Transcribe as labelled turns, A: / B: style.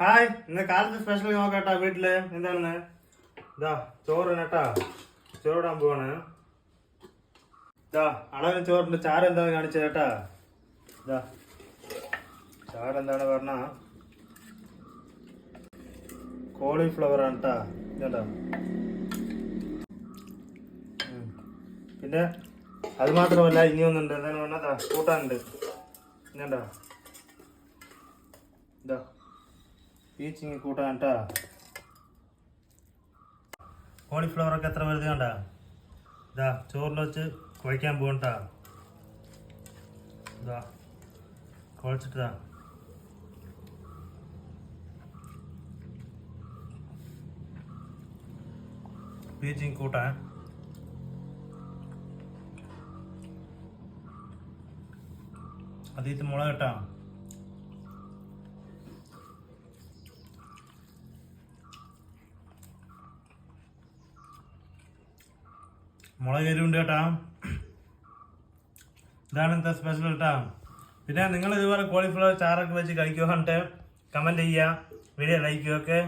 A: Hi ഇന്ന് കാലത്ത് special നോക്കട്ടാ വീട്ടിൽ. എന്താണെന്ന്? ഇതാ ചോറ് കേട്ടാ ചോറിടാൻ പോവാണ്. ഇതാ അളവിന് ചോറിന്റെ ചാറ് എന്താണ് കാണിച്ചത് കേട്ടാ ഇതാ ചാറ് എന്താണ് പറഞ്ഞ? കോളിഫ്ലവർ ആണ് കേട്ടാ ഇതാ. പിന്നെ അത് മാത്രമല്ല ഇനി ഒന്നുണ്ട്. എന്താണ് പറഞ്ഞാ? കൂട്ടാനുണ്ട്. ഇതാ ഇതാ പീച്ചിങ് കൂട്ടാൻ കേട്ടാ കോളിഫ്ലവർ ഒക്കെ എത്ര വലുത് കണ്ട ഇതാ ചോറിൽ വെച്ച് കുഴയ്ക്കാൻ പോകണ്ടാ ഇതാ കുഴച്ചിട്ടാ പീച്ചിങ് കൂട്ടാൻ അതിൽ മുളക് കേട്ടാ മുളക് എരിവുണ്ട് കേട്ടാ. ഇതാണ് ഇന്നത്തെ സ്പെഷ്യൽ കേട്ടാ? പിന്നെ നിങ്ങൾ ഇതുപോലെ കോളിഫ്ലവർ ചാറൊക്കെ വെച്ച് കഴിക്കുക കമന്റ് ചെയ്യുക വീഡിയോ ലൈക്ക് ഓക്കെ